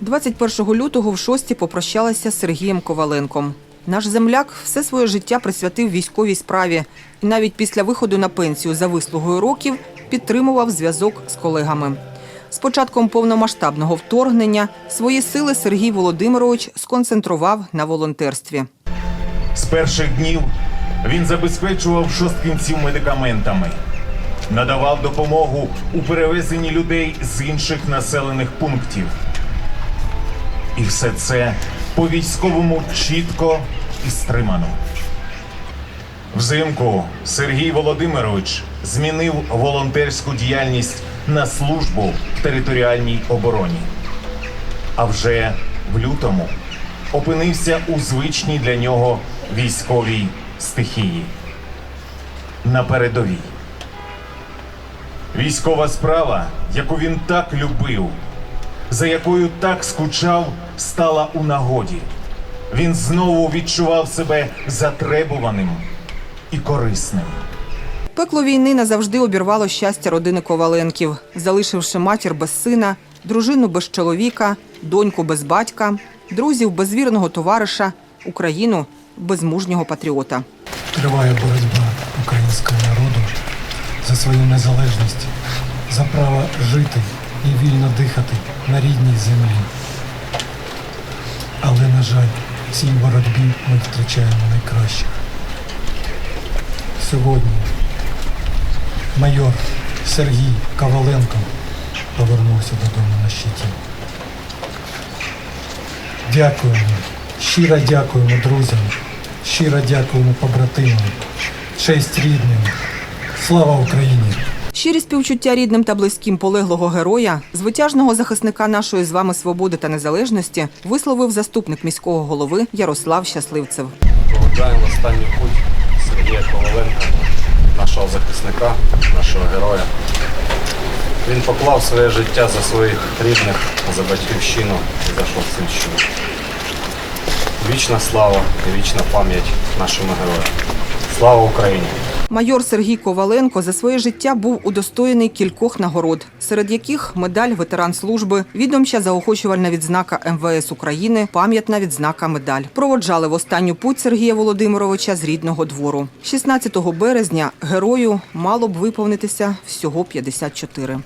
21 лютого в шості попрощалася з Сергієм Коваленком. Наш земляк все своє життя присвятив військовій справі і навіть після виходу на пенсію за вислугою років підтримував зв'язок з колегами. З початком повномасштабного вторгнення свої сили Сергій Володимирович сконцентрував на волонтерстві. З перших днів він забезпечував шосткінців медикаментами, надавав допомогу у перевезенні людей з інших населених пунктів. І все це по військовому чітко і стримано. Взимку Сергій Володимирович змінив волонтерську діяльність на службу в територіальній обороні. А вже в лютому опинився у звичній для нього військовій стихії на передовій. Військова справа, яку він так любив, за якою так скучав, стала у нагоді. Він знову відчував себе затребуваним і корисним. Пекло війни назавжди обірвало щастя родини Коваленків, залишивши матір без сина, дружину без чоловіка, доньку без батька, друзів без вірного товариша, Україну без мужнього патріота. Триває боротьба українського народу за свою незалежність, за право жити і вільно дихати на рідній землі. На жаль, в цій боротьбі ми втрачаємо найкращих. Сьогодні майор Сергій Коваленко повернувся додому на щиті. Дякуємо, щиро дякуємо друзям, щиро дякуємо побратимам, честь рідним. Слава Україні! Щирі співчуття рідним та близьким полеглого героя, звитяжного захисника нашої з вами свободи та незалежності, висловив заступник міського голови Ярослав Щасливцев. Проведжаємо останній путь Сергія Коваленка, нашого захисника, нашого героя. Він поклав своє життя за своїх рідних, за батьківщину і за Шостинщину. Вічна слава і вічна пам'ять нашому герою. Слава Україні! Майор Сергій Коваленко за своє життя був удостоєний кількох нагород, серед яких медаль ветеран служби, відомча заохочувальна відзнака МВС України, пам'ятна відзнака медаль. Проводжали в останню путь Сергія Володимировича з рідного двору. 16 березня герою мало б виповнитися всього 54.